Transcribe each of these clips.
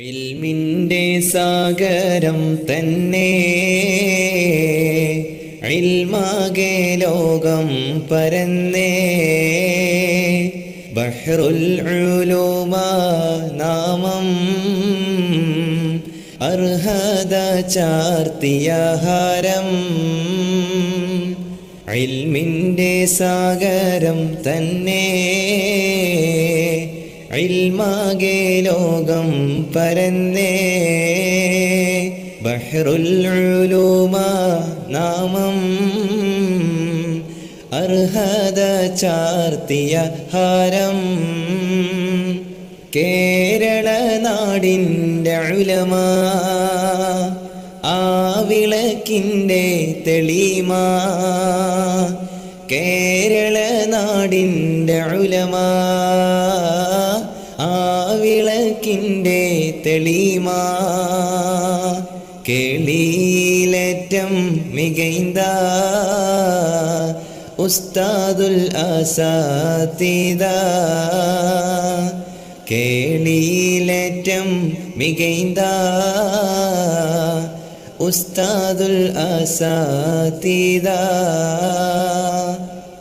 ഇൽമിന്റെ സാഗരം തന്നെ. ഇൽമാകെ ലോകം പരന്നേ. ബഹ്റുൽ ഉലൂമ നാമം. അർഹത ചാർത്തിയ ഹാരം. സാഗരം തന്നെ. ഇൽമാകെ ലോകം പരന്നേ. ബഹ്റുൽ ഉലൂമ നാമം അർഹത ചാർത്തിയ ഹാരം. കേരള നാടിന്റെ ഉലമാ ആ വിളക്കിന്റെ തെളിമ. കേരള നാടിന്റെ ഉലമ. വിളക്കിന്റെ തെളിമാ. കേളിയിലേറ്റം മികൈന്ത. ഉസ്താദുൽ അസാത്തിദ. കേളിയിലേറ്റം മികൈന്ത. ഉസ്താദുൽ അസാത്തിദ.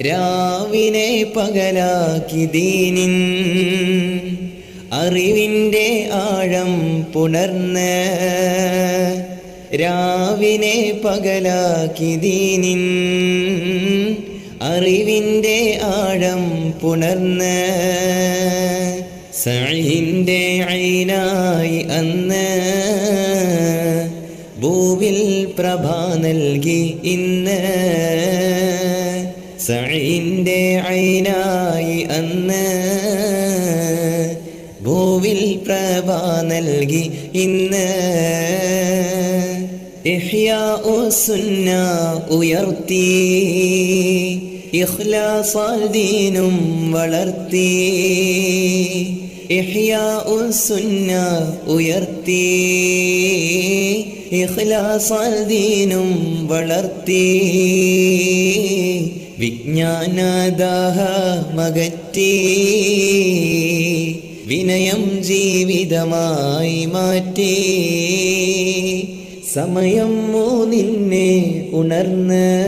രാവിനെ പകലാക്കി ദീനിൻ. അറിവിന്റെ ആഴം പുണർന്ന് രാവിനെ പകലാക്കി ദീനിൻ. അറിവിന്റെ ആഴം പുണർന്ന് സഴിന്റെ ഐനായി അന്ന് ഭൂവിൽ പ്രഭ നൽകി ഇന്ന്. സഴിന്റെ ഐനായി അന്ന് പ്രഭ നൽകി ഇന്ന്. സുന്ന ഉയർത്തി. ഇഖ്ലാസാൽ ദീനും വളർത്തി. സുന്ന ഉയർത്തി. ഇഖ്ലാസാൽ ദീനും വളർത്തി. വിജ്ഞാനദാഹ മകറ്റി. വിനയം ജീവിതമായി മാറ്റി. സമയം മൂന്നിന്നെ ഉണർന്ന്.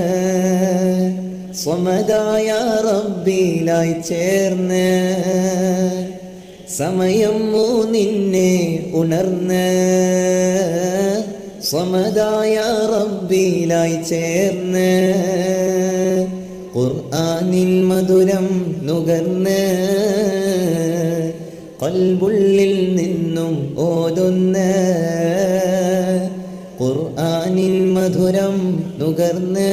സ്വമതായ റബ്ബിലായി ചേർന്ന്. സമയം മൂന്നിന്നെ ഉണർന്ന്. സ്വമതായ റബ്ബിലായി ചേർന്ന്. ഖുർആനിൽ മധുരം നുകർന്ന്. കൽബുള്ളിൽ നിന്നും ഓതുന്ന ഖുർആനിൻ മധുരം നുകർന്ന്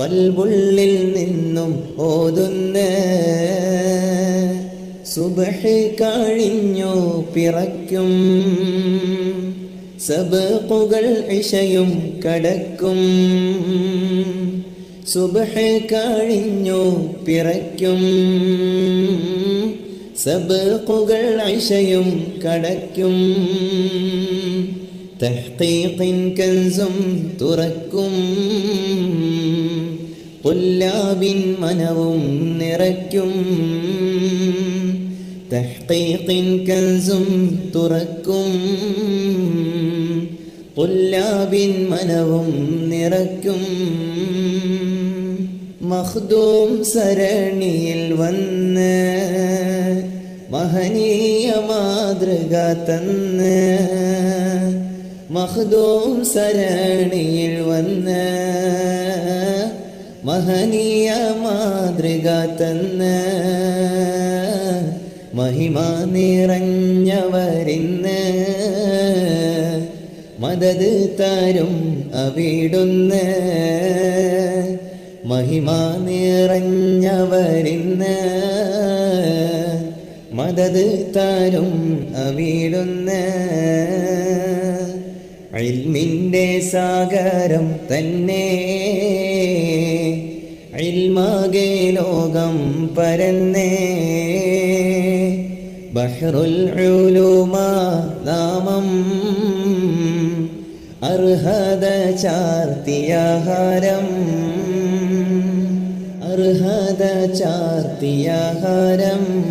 കൽബുള്ളിൽ നിന്നും ഓതുന്ന സുബഹ് കഴിഞ്ഞു പിറയ്ക്കും സബക്കുകൾ ഇഷയും കടക്കും. സുബഹ് കഴിഞ്ഞു പിറയ്ക്കും. സബക്കുകൾ ഐശയും കടക്കും. തഹ്ഖീഖിൻ കൻസും തുറക്കും. പുല്ലാവിൻ മനവും നിറയ്ക്കും. തഹ്ഖീഖിൻ കൻസും തുറക്കും. പുല്ലാവിൻ മനവും നിറയ്ക്കും. മഖ്ദൂം സരണിയിൽ വന്ന് മഹനീയ മാതൃക തന്ന്. മഹദോം സരണിയിൽ വന്ന്. മഹനീയ മാതൃക തന്ന്. മഹിമ നിറഞ്ഞവരിന്ന്. മദത് തരും അവിടുന്ന്. മഹിമ നിറഞ്ഞവരിന്ന്. മദത് താരും അവിടുന്ന്. ഇൽമിന്റെ സാഗരം തന്നെ. ഇൽമാകെ ലോകം പരന്നേ. ബഹ്റുൽ ഉലൂമ നാമം. അർഹത ചാർത്തിയാഹാരം അർഹത ചാർത്തിയ ഹരം.